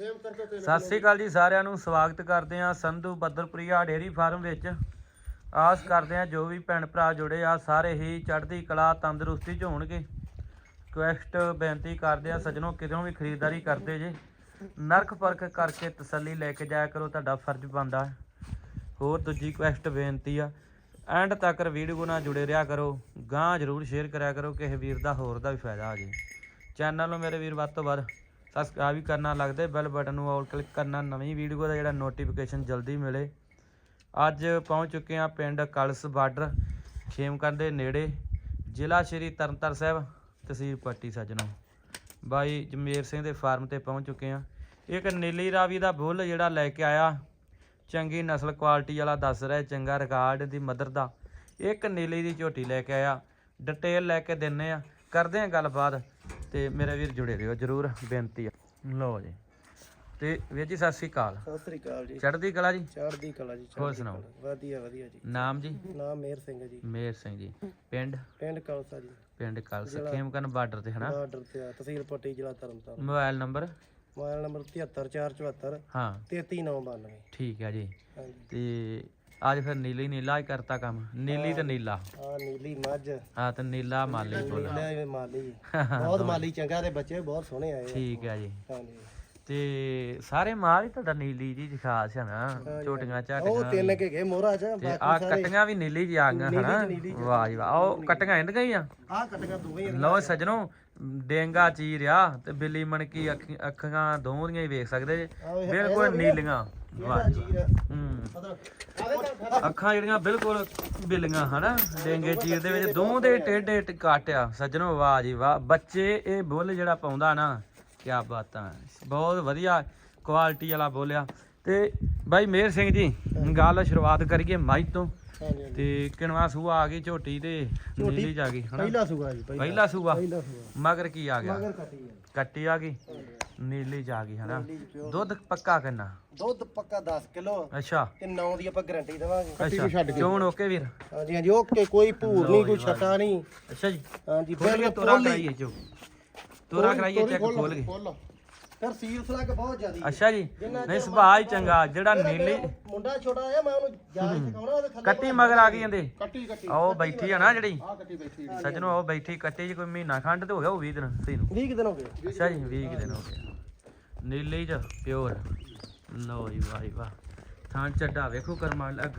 ਸਤਿ ਸ੍ਰੀ ਅਕਾਲ ਜੀ ਸਾਰਿਆਂ ਨੂੰ, ਸਵਾਗਤ ਕਰਦੇ ਹਾਂ ਸੰਧੂ ਬੱਦਲਪੁਰੀਆ ਡੇਅਰੀ ਫਾਰਮ ਵਿੱਚ। ਆਸ ਕਰਦੇ ਹਾਂ ਜੋ ਵੀ ਭੈਣ ਭਰਾ ਜੁੜੇ ਆ, ਸਾਰੇ ਹੀ ਚੜ੍ਹਦੀ ਕਲਾ, ਤੰਦਰੁਸਤੀ ਚ ਹੋਣਗੇ। ਰਿਕੁਐਸਟ, ਬੇਨਤੀ ਕਰਦੇ ਆ ਸੱਜਣੋ ਕਿਦੋਂ ਵੀ ਖਰੀਦਦਾਰੀ ਕਰਦੇ ਜੇ। ਨਰਖ ਪਰਖ ਕਰਕੇ ਤਸੱਲੀ ਲੈ ਕੇ ਜਾਇਆ ਕਰੋ, ਤੁਹਾਡਾ ਫਰਜ਼ ਬਣਦਾ ਹੋਰ ਦੂਜੀ ਕੁਐਸਟ ਬੇਨਤੀ ਆ, ਐਂਡ ਤੱਕ ਵੀਡੀਓ ਨਾਲ ਜੁੜੇ ਰਿਹਾ ਕਰੋ। ਗਾਂ ਜਰੂਰ ਸ਼ੇਅਰ ਕਰਿਆ ਕਰੋ, ਕਿਸੇ ਵੀਰ ਦਾ, ਹੋਰ ਦਾ ਵੀ ਫਾਇਦਾ ਆ ਜੇ। ਚੈਨਲ ਨੂੰ ਮੇਰੇ ਵੀਰ, ਵੱਧ ਤੋਂ ਵੱਧ ਸਬਸਕ੍ਰਾਈਬ ਵੀ ਕਰਨਾ, ਲੱਗਦਾ ਬੈਲ ਬਟਨ ਨੂੰ ਆਲ ਕਲਿੱਕ ਕਰਨਾ, ਨਵੀਂ ਵੀਡੀਓ ਦਾ ਜਿਹੜਾ ਨੋਟੀਫਿਕੇਸ਼ਨ ਜਲਦੀ ਮਿਲੇ। ਅੱਜ ਪਹੁੰਚ ਚੁੱਕੇ ਹਾਂ ਪਿੰਡ ਕਲਸ ਬਾਰਡਰ ਖੇਮਕਰਨ ਦੇ ਨੇੜੇ, ਜ਼ਿਲ੍ਹਾ ਸ਼੍ਰੀ ਤਰਨਤਾਰਨ ਸਾਹਿਬ, ਤਹਿਸੀਲ ਪੱਟੀ ਸੱਜਣੋ। ਬਾਈ ਜਮੇਰ ਸਿੰਘ ਦੇ ਫਾਰਮ ਤੇ ਪਹੁੰਚ ਚੁੱਕੇ ਹਾਂ। ਇੱਕ ਨੀਲੀ ਰਾਵੀ ਦਾ ਬੁੱਲ ਜਿਹੜਾ ਲੈ ਕੇ ਆਇਆ। ਚੰਗੀ ਨਸਲ ਕੁਆਲਿਟੀ ਵਾਲਾ ਦੱਸ ਰਿਹਾ, ਚੰਗਾ ਰਿਕਾਰਡ ਦੀ ਮਦਰ ਦਾ। ਇੱਕ ਨੀਲੀ ਦੀ ਝੋਟੀ ਲੈ ਕੇ ਆਇਆ। ਡਿਟੇਲ ਲੈ ਕੇ ਦਿੰਨੇ ਆ। ਕਰਦੇ ਆ ਗੱਲਬਾਤ। ਤੇ ਮੇਰੇ ਵੀਰ ਜੁੜੇ ਰਹੋ ਜਰੂਰ ਬੇਨਤੀ ਆ। ਲਓ ਜੀ। ਤੇ ਵੀਰ ਜੀ ਸਤਿ ਸ੍ਰੀ ਅਕਾਲ। ਸਤਿ ਸ੍ਰੀ ਅਕਾਲ ਜੀ। ਚੜ੍ਹਦੀ ਕਲਾ ਜੀ? ਚੜ੍ਹਦੀ ਕਲਾ ਜੀ ਹੋਰ ਸੁਣਾਓ। ਵਧੀਆ ਵਧੀਆ ਜੀ। ਨਾਮ ਜੀ? ਨਾਮ ਮੇਰ ਸਿੰਘ ਜੀ। ਮੇਰ ਸਿੰਘ ਜੀ। ਪਿੰਡ? ਪਿੰਡ ਕਲਸਾ ਜੀ। ਪਿੰਡ ਕਲਸ ਖੇਮਕਰਨ ਬਾਰਡਰ ਤੇ ਹਨਾ? ਬਾਰਡਰ ਤੇ ਆ, ਤਹਿਸੀਲ ਪੱਟੀ ਜ਼ਿਲ੍ਹਾ Tarn Taran. Mobile number? Mobile number 73474 ਹਾਂ। 33992 ਠੀਕ ਹੈ ਜੀ। ਤੇ ਅੱਜ ਫਿਰ ਨੀਲੀ ਨੀਲਾ ਹੀ ਕਰਤਾ ਕੰਮ। ਨੀਲੀ ਤੇ ਨੀਲਾ। ਆ ਨੀਲੀ ਮੱਝ। ਹਾਂ ਤੇ ਨੀਲਾ ਮਾਲੀ ਬੋਲ ਲੈ ਮਾਲੀ। ਬਹੁਤ ਮਾਲੀ ਚੰਗਾ ਤੇ ਬੱਚੇ ਬਹੁਤ ਸੋਹਣੇ ਆਏ ਆ। ਠੀਕ ਹੈ ਜੀ। ਹਾਂਜੀ। ਤੇ ਸਾਰੇ ਮਾਲ ਹੀ ਤੁਹਾਡਾ ਨੀਲੀ ਜੀ ਖਾਸ ਹੈ ਨਾ ਉਹ ਝਾਟੀਆਂ ਤਿੰਨ ਕੇ ਗਏ ਮੋਹਰਾ ਚ ਤੇ ਆ ਕਟੀਆਂ ਵੀ ਨੀਲੀ ਜੀ ਆ ਗਈਆਂ ਹਨਾ? ਵਾਹ ਜੀ ਵਾਹ। ਉਹ ਕਟੀਆਂ ਇੰਦ ਗਈਆਂ ਆ? ਕਟੀਆਂ ਦੋਵੇਂ ਲਓ ਸੱਜਣੋ ਡੇਂਗਾ ਚੀਰਿਆ ਤੇ ਬਿੱਲੀ ਮਣਕੀ ਅੱਖੀ- ਦੋਹਾਂ ਦੀਆਂ ਹੀ ਵੇਖ ਸਕਦੇ ਜੇ। ਬਿਲਕੁਲ ਨੀਲੀਆਂ। ਵਾਹ ਅੱਖਾਂ ਜਿਹੜੀਆਂ ਬਿਲਕੁਲ ਬਿੱਲੀਆਂ ਹਨਾ? ਡੇਂਗੇ ਚੀਰ ਦੇ ਵਿੱਚ ਦੋਹਾਂ ਦੇ ਟੇਢੇ ਕਾਟਿਆ ਸੱਜਣੋ ਵਾਹ ਜੀ ਵਾਹ। ਬੱਚੇ ਇਹ ਬੁੱਲ ਜਿਹੜਾ ਪਾਉਂਦਾ ਨਾ ਕੀ ਬਾਤਾਂ। ਬਹੁਤ ਵਧੀਆ ਕੁਆਲਿਟੀ ਵਾਲਾ ਬੋਲਿਆ। ਤੇ ਬਾਈ ਮੇਰ ਸਿੰਘ ਜੀ ਗੱਲ ਸ਼ੁਰੂਆਤ ਕਰੀਏ ਮਾਈ ਤੋਂ। ਤੇ ਕਿਣਵਾ ਸੂਆ ਆ ਗਈ ਝੋਟੀ ਤੇ ਨੀਲੀ ਆ ਗਈ ਪਹਿਲਾ ਸੂਗਾ ਜੀ ਪਹਿਲਾ। ਸੂਆ? ਮਗਰ ਕੀ ਆ ਗਿਆ? ਮਗਰ ਕੱਟੀ ਕੱਟੀ ਆ ਗਈ? ਨੀਲੀ ਆ ਗਈ ਹਨਾ? ਦੁੱਧ ਪੱਕਾ ਕਿੰਨਾ? ਦੁੱਧ ਪੱਕਾ 10 ਕਿਲੋ। ਅੱਛਾ। ਤੇ 9 ਦੀ ਆਪਾਂ ਗਾਰੰਟੀ ਦੇਵਾਂਗੇ। ਅੱਛਾ। ਕਿਉਂ ਓਕੇ ਵੀਰ? ਹਾਂਜੀ ਹਾਂਜੀ ਓਕੇ ਕੋਈ ਭੂਰ ਨਹੀਂ ਕੋਈ ਛੱਟਾ ਨਹੀਂ ਅੱਛਾ ਜੀ। ਹਾਂਜੀ ਕੇ ਬਿਲਕੁਲ ਤੋਰਾ ਕਰਾਈਏ ਜੋ ਤੋਰਾ ਕਰਾਈਏ ਚੈੱਕ ਖੋਲ ਕੇ ਫਿਰ ਸੀਲ ਸਲੱਗ ਬਹੁਤ ਜ਼ਿਆਦੀ ਅੱਛਾ ਜੀ ਨਹੀਂ ਸੁਭਾਅ ਹੀ ਚੰਗਾ ਜਿਹੜਾ ਨੀਲੀ ਮੁੰਡਾ ਛੋਟਾ ਆ ਮੈਂ ਉਹਨੂੰ ਜਾਲ ਸਿਖਾਉਣਾ ਉਹਦੇ ਥੱਲੇ ਕੱਟੀ ਮਗਰ ਆ ਗਈ ਜਾਂਦੇ ਕੱਟੀ ਕੱਟੀ ਉਹ ਬੈਠੀ ਆ ਨਾ ਜਿਹੜੀ। ਆ ਕੱਟੀ ਬੈਠੀ ਸੱਜਣੋ ਉਹ ਬੈਠੀ ਕੱਟੀ ਜੀ ਕੋਈ ਮਹੀਨਾ ਖੰਡ ਤੇ ਹੋ ਗਿਆ ਉਹ 20 ਦਿਨ ਸਹੀ ਨੂੰ। 20 ਦਿਨ ਹੋ ਗਏ। ਅੱਛਾ ਜੀ 20 ਕੁ ਦਿਨ ਹੋ ਗਏ। ਨੀਲੀ ਚ ਪਿਓਰ। ਲਓ ਜੀ ਵਾਹ ਜੀ ਵਾਹ। ਥਾਂ ਚੱਡਾ ਵੇਖੋ ਕਰਮਾ ਲੱਗ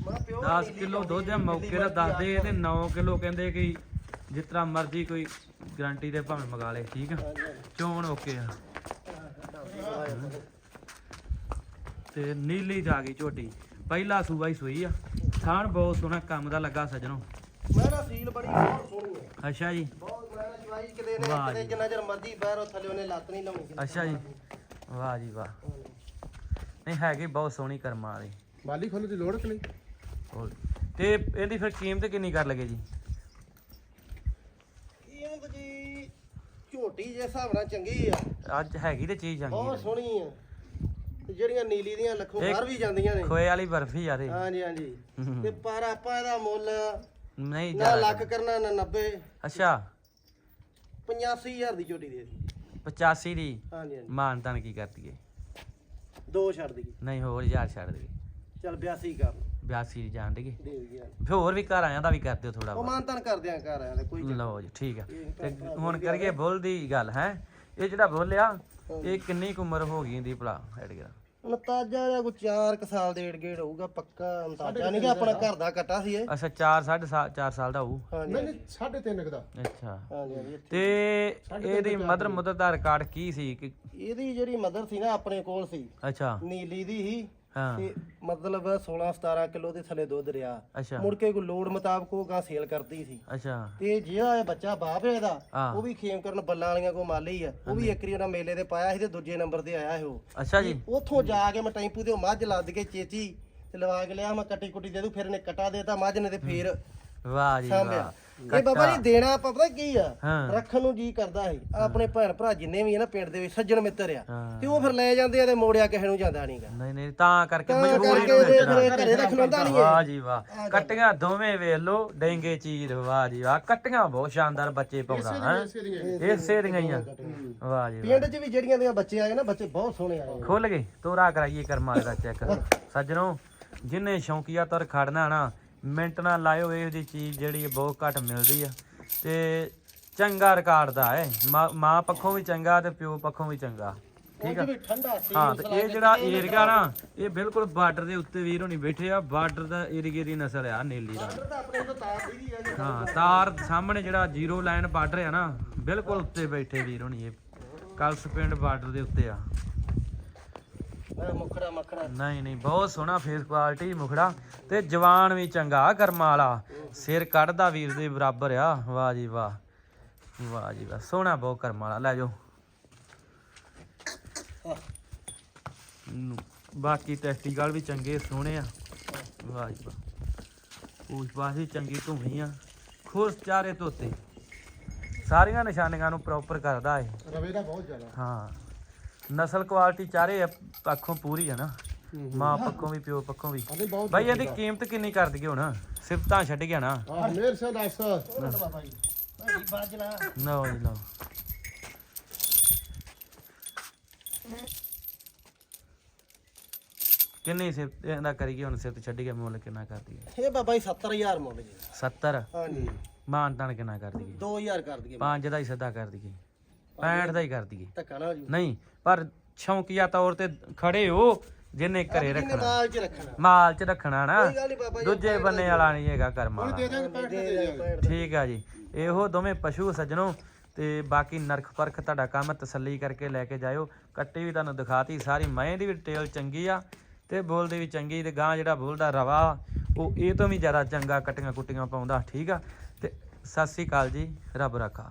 ਮੈਂ ਪਿਓ 10 ਕਿਲੋ ਦੁੱਧ ਆ ਮੌਕੇ ਦਾ ਦੱਸਦੇ ਤੇ 9 ਕਿਲੋ ਕਹਿੰਦੇ ਕਿ ਜਿਸ ਤਰ੍ਹਾਂ ਮਰਜ਼ੀ ਕੋਈ ਗਾਰੰਟੀ ਤੇ ਭਾਵੇਂ ਮੰਗਾ ਲੇ ਠੀਕ ਆ? ਚੋਣ ਓਕੇ ਆ? ਤੇ ਨੀਲੀ ਜਾ ਗਈ ਝੋਟੀ। ਪਹਿਲਾ ਸੂਆ ਹੀ ਸੂਈ ਆ। ਥਾਣ ਬਹੁਤ ਸੋਹਣਾ ਕੰਮ ਦਾ ਲੱਗਾ ਸਜਣੋ। ਮੈਂ ਨਾ ਸੀਲ ਬੜੀ ਬਹੁਤ ਸੋਹਣੀ ਹੈ ਅੱਛਾ ਜੀ। ਬਹੁਤ ਮੈਂ ਜਵਾਈ ਕਿਤੇ ਨੇ ਵਾਹ ਕਿਤੇ ਜਿੰਨਾ ਚਿਰ ਮਰਜ਼ੀ ਬਾਹਰੋਂ ਥੱਲੇ ਉਹਨੇ ਲੱਤ ਨਹੀਂ ਲਾਉਣੀ। ਅੱਛਾ ਜੀ। ਵਾਹ ਜੀ ਵਾਹ। ਨਹੀਂ ਹੈਗੀ ਬਹੁਤ ਸੋਹਣੀ ਕਰਮਾਂ ਵਾਲੀ। ਮਾਲੀ ਖੋਲਣ ਦੀ ਲੋੜ ਕਿ ਨਹੀਂ। ਤੇ ਇਹਦੀ ਫਿਰ ਕੀਮਤ ਕਿੰਨੀ ਕਰ ਲਗੇ ਜੀ ਕੀਮਤ ਜੀ ਝੋਟੀ ਜੇ ਹਿਸਾਬ ਨਾਲ ਚੰਗੀ ਆ। ਅੱਜ ਹੈਗੀ ਤੇ ਚੀਜ਼ ਚੰਗੀ ਬਹੁਤ। ਸੋਹਣੀ ਆ। ਤੇ ਜਿਹੜੀਆਂ ਨੀਲੀ ਦੀਆਂ ਲੱਖੋਂ ਬਾਹਰ ਵੀ ਜਾਂਦੀਆਂ ਨੇ। ਖੋਏ ਵਾਲੀ ਬਰਫੀ ਆ ਤੇ। ਹਾਂਜੀ ਹਾਂਜੀ। ਤੇ ਪਰ ਆਪਾਂ ਇਹਦਾ ਮੁੱਲ ਨਹੀਂ ਨਾ ਲੱਖ ਕਰਨਾ ਨਾ 90 ਅੱਛਾ। 85000 ਦੀ ਝੋਟੀ ਦੇ ਦੀ 85 ਦੀ? ਹਾਂਜੀ ਹਾਂਜੀ। ਮਾਨਤਾਨ ਕੀ ਕਰਦੀਏ ਦੋ ਛੱਡ ਦਈਏ। ਨਹੀਂ ਹੋਰ ਹਜ਼ਾਰ ਛੱਡ ਦੇ ਚਲ 82 ਕਰ। 82 ਦੀ ਜਾਣ ਦੇਗੇ ਦੇ ਫਿਰ ਹੋਰ ਵੀ ਘਰ ਆਇਆਂ ਦਾ ਵੀ ਕਰ ਦਿਓ ਥੋੜਾ ਉਹ ਮਾਨਤਨ ਕਰਦੇ ਆ ਘਰ ਆਇਆ ਤੇ ਕੋਈ ਲਓ ਜੀ ਠੀਕ ਆ। ਤੇ ਹੁਣ ਕਰੀਏ ਬੁੱਲ ਦੀ ਗੱਲ ਹੈ? ਇਹ ਜਿਹੜਾ ਬੁੱਲ ਆ ਇਹ ਕਿੰਨੀ ਕੁ ਉਮਰ ਹੋ ਗਈ ਇਹਦੀ ਭਲਾ ਐਡਗਰ ਨਤਾਜਾ ਜਾਂ ਕੋਈ 4 ਸਾਲ ਦੇ ਗੇੜ ਹੋਊਗਾ ਪੱਕਾ ਅੰਦਾਜ਼ਾ ਨਹੀਂ ਕਿ ਆਪਣਾ ਘਰ ਦਾ ਕੱਟਾ ਸੀ ਇਹ। ਅੱਛਾ 4 4.5 4 ਸਾਲ ਦਾ ਹੋਊ। ਹਾਂਜੀ ਨਹੀਂ 3.5 ਦਾ। ਅੱਛਾ। ਹਾਂਜੀ ਹਾਂਜੀ ਤੇ ਇਹਦੀ ਮਦਰ ਮੁੱਦਰ ਦਾ ਰਿਕਾਰਡ ਕੀ ਸੀ? ਕਿ ਇਹਦੀ ਜਿਹੜੀ ਮਦਰ ਸੀ ਨਾ ਆਪਣੇ ਕੋਲ ਸੀ। ਅੱਛਾ। ਨੀਲੀ ਦੀ ਹੀ ਹਾਂ। ਤੇ ਮਤਲਬ 16 17 ਕਿਲੋ ਦੇ ਥੱਲੇ ਦੁੱਧ ਰਿਆ ਅੱਛਾ। ਮੁੜ ਕੇ ਕੋਈ ਲੋੜ ਮੁਤਾਬਕ ਉਹ ਗਾਂ ਸੇਲ ਕਰਦੀ ਸੀ। ਅੱਛਾ। ਤੇ ਜਿਹੜਾ ਇਹ ਬੱਚਾ ਬਾਪ ਹੈ ਇਹਦਾ ਹਾਂ। ਉਹ ਵੀ ਖੇਮ ਕਰਨ ਬੱਲਾਂ ਵਾਲੀਆਂ ਕੋ ਮਾਲੀ ਆ। ਉਹ ਵੀ ਇੱਕ ਵਾਰੀ ਉਹਨਾਂ ਮੇਲੇ ਤੇ ਪਾਇਆ ਸੀ ਤੇ ਦੂਜੇ ਨੰਬਰ ਤੇ ਆਇਆ ਸੀ ਉਹ। ਅੱਛਾ ਜੀ। ਉੱਥੋਂ ਜਾ ਕੇ ਮੈਂ ਟੈਂਪੂ ਤੇ ਉਹ ਮੱਝ ਲੱਦ ਕੇ ਚੇਚੀ ਤੇ ਲਵਾ ਕੇ ਲਿਆ। ਮੈਂ ਕੱਟੀ ਕੁੱਟੀ ਦੇ ਦੂ ਫਿਰ ਇਹਨੇ ਕਟਾ ਦੇਤਾ ਮੱਝ ਨੇ ਤੇ ਫਿਰ ਵਾਹ ਜੀ ਸਾਂਭਿਆ। ਵਾਹ। ਇਹ ਬਾਬਾ ਜੀ ਦੇਣਾ ਆਪਾਂ ਪਤਾ ਕੀ ਆ? ਹਾਂ। ਰੱਖਣ ਨੂੰ ਜੀ ਕਰਦਾ ਹੈ। ਆਪਣੇ ਭੈਣ ਭਰਾ ਜਿੰਨੇ ਵੀ ਆ ਨਾ ਪਿੰਡ ਦੇ ਵਿੱਚ ਸੱਜਣ ਮਿੱਤਰ ਆ। ਹਾਂ। ਤੇ ਉਹ ਫਿਰ ਲੈ ਜਾਂਦੇ ਆ ਤੇ ਮੋੜਿਆ ਕਿਸੇ ਨੂੰ ਜਾਂਦਾ ਨਹੀਂਗਾ ਨਹੀਂ ਨਹੀਂ ਤਾਂ ਕਰਕੇ ਤਾਂ ਮਜਬੂਰੀ ਕਰਕੇ ਨੂੰ ਇਹ ਵੇਚਣਾ ਫਿਰ ਘਰੇ ਰੱਖ ਲੈਂਦਾ ਨਹੀਂ ਵਾਹ ਜੀ ਵਾਹ। ਕੱਟੀਆਂ ਦੋਵੇਂ ਵੇਖ ਲੋ ਡੈਂਗੇ ਚੀਰ ਵਾਹ ਜੀ ਵਾਹ। ਕੱਟੀਆਂ ਬਹੁਤ ਸ਼ਾਨਦਾਰ ਬੱਚੇ ਪਾਉਂਦਾ ਹੈ। ਇਸੇ ਦੀਆਂ। ਹੀ ਆ। ਵਾਹ ਜੀ ਵਾਹ। ਪਿੰਡ 'ਚ ਵੀ ਜਿਹੜੀਆਂ ਦੀਆਂ ਬੱਚੇ ਆਏ ਨਾ ਬੱਚੇ ਬਹੁਤ ਸੋਹਣੇ ਆਏ। ਖੁੱਲ ਗਏ। ਤੋਰਾ ਕਰਾਈਏ ਕਰਮਾਂ ਦਾ ਚੈੱਕ। ਸੱਜਣੋ ਜਿੰਨੇ ਸ਼ੌਂਕੀਆ ਤਰ ਖੜਨਾ ਨਾ ਮਿੰਟ ਨਾਲ ਲਾਇਓ ਇਹਦੀ ਚੀਜ਼ ਜਿਹੜੀ ਬਹੁਤ ਘੱਟ ਮਿਲਦੀ ਆ। ਤੇ ਚੰਗਾ ਰਿਕਾਰਡ ਦਾ ਹੈ। ਮਾਂ- ਪੱਖੋਂ ਵੀ ਚੰਗਾ ਤੇ ਪਿਓ ਪੱਖੋਂ ਵੀ ਚੰਗਾ। ਠੀਕ ਆ? ਹਾਂ ਤੇ ਇਹ ਜਿਹੜਾ ਏਰੀਆ ਨਾ ਇਹ ਬਿਲਕੁਲ ਬਾਰਡਰ ਦੇ ਉੱਤੇ ਵੀਰ ਹੋਣੀ ਬੈਠੇ ਆ। ਬਾਰਡਰ ਦਾ ਏਰੀਏ ਦੀ ਨਸਲ ਆ ਨੀਲੀ ਦਾ। ਹਾਂ ਤਾਰ ਸਾਹਮਣੇ ਜਿਹੜਾ ਜ਼ੀਰੋ ਲਾਈਨ ਬਾਰਡਰ ਆ ਨਾ ਬਿਲਕੁਲ ਉੱਤੇ ਬੈਠੇ ਵੀਰ ਹੋਣੀ ਇਹ। ਕਲਸ ਪਿੰਡ ਬਾਰਡਰ ਦੇ ਉੱਤੇ ਆ। ਮੁਖੜਾ ਮੱਖੜਾ। ਨਹੀਂ ਨਹੀਂ ਬਹੁਤ ਸੋਹਣਾ ਫੇਸ ਕੁਆਲਿਟੀ ਮੁਖੜਾ ਤੇ ਜਵਾਨ ਵੀ ਚੰਗਾ ਕਰਮਾਂ ਵਾਲਾ। ਸਿਰ ਕੱਢਦਾ ਵੀਰ ਦੇ ਬਰਾਬਰ ਆ। ਵਾਹ ਜੀ ਵਾਹ। ਵਾਹ ਜੀ ਵਾਹ। ਸੋਹਣਾ ਬਹੁਤ ਕਰਮਾਂ ਵਾਲਾ। ਲੈ ਜਾਓ। ਨੂੰ- ਬਾਕੀ ਟੈਸਟੀਕਲ ਵੀ ਚੰਗੇ ਸੋਹਣੇ ਆ। ਵਾਹ ਜੀ ਵਾਹ। ਪੂਛ ਪਾਸ ਵੀ ਚੰਗੀ ਧੂਣੀ ਆ। ਖੁਸ਼ ਚਾਰੇ ਤੋਤੇ। ਸਾਰੀਆਂ ਨਿਸ਼ਾਨੀਆਂ ਨੂੰ ਪ੍ਰੋਪਰ ਕਰਦਾ ਏ ਰਵੇ ਦਾ ਬਹੁਤ ਜ਼ਿਆਦਾ। ਹਾਂ। ਨਸਲ ਕੁਆਲਿਟੀ ਚਾਰੇ ਪੱਖੋਂ ਪੂਰੀ ਹੈ ਨਾ ਮਾਂ ਪੱਖੋਂ ਵੀ ਪਿਓ ਪੱਖੋਂ ਵੀ। ਬਹੁਤ ਬਾਈ ਇਹਦੀ ਕੀਮਤ ਕਿੰਨੀ ਕਰ ਦਈਏ ਹੁਣ? ਸਿਫਤਾਂ ਛੱਡ ਗਿਆ ਨਾ। ਆ ਮੇਰ ਸੇ ਦੱਸ। ਬਾਬਾ ਜੀ ਜੀ ਲਓ। ਕਿੰਨੀ ਸਿਫਤ ਇਹਦਾ ਕਰੀਏ ਹੁਣ ਸਿਫਤ ਛੱਡ ਗਿਆ ਮੁੱਲ ਕਿੰਨਾ ਕਰ ਦਈਏ? ਇਹ ਬਾਬਾ ਜੀ 70000 ਮੁੱਲ ਜੀ। 70 ਹਾਂਜੀ। ਮਾਨ ਤਾਨ ਕਿੰਨਾ ਕਰ ਦਈਏ? 2000 ਕਰ ਦਈਏ। ਪੰਜ ਦਾ ਹੀ ਸਿੱਧਾ ਕਰ ਦਈਏ। 65 ਦਾ ਹੀ ਕਰ ਦਈਏ ਧੱਕਾ ਨਾ ਜੀ। ਨਹੀਂ ਪਰ ਸ਼ੌਂਕੀਆ ਤੌਰ ਤੇ ਖੜੇ ਹੋ ਜਿਹਨੇ ਘਰੇ ਰੱਖਣਾ। ਮਾਲ 'ਚ ਰੱਖਣਾ। ਮਾਲ ਚ ਰੱਖਣਾ ਨਾ। ਕੋਈ ਗੱਲ ਨਹੀਂ ਬਾਬਾ ਜੀ ਦੂਜੇ ਬੰਨੇ ਵਾਲਾ ਨਹੀਂ ਹੈਗਾ ਕਰਮ ਵਾਲਾ। ਦਾਂਗੇ ਪੈਂਟ ਦੇ ਦਾਂਗੇ ਠੀਕ ਆ ਜੀ। ਇਹੋ ਦੋਵੇਂ ਪਸ਼ੂ ਸੱਜਣੋ ਤੇ ਬਾਕੀ ਨਰਖ ਪਰਖ ਤੁਹਾਡਾ ਕੰਮ ਤਸੱਲੀ ਕਰਕੇ ਲੈ ਕੇ ਜਾਇਓ। ਕੱਟੀ ਵੀ ਤੁਹਾਨੂੰ ਦਿਖਾਤੀ ਸਾਰੀ ਮੈਂ ਦੀ ਵੀ ਡਿਟੇਲ ਚੰਗੀ ਆ ਤੇ ਬੋਲਦੀ ਵੀ ਚੰਗੀ ਤੇ ਗਾਂ ਜਿਹੜਾ ਬੋਲਦਾ ਰਵਾ ਉਹ ਇਹ ਤੋਂ ਵੀ ਜ਼ਿਆਦਾ ਚੰਗਾ ਕਟੀਆਂ ਕੁੱਟੀਆਂ ਪਾਉਂਦਾ ਠੀਕ ਆ? ਤੇ ਸਤਿ ਸ੍ਰੀ ਅਕਾਲ ਜੀ ਰੱਬ ਰੱਖਾ।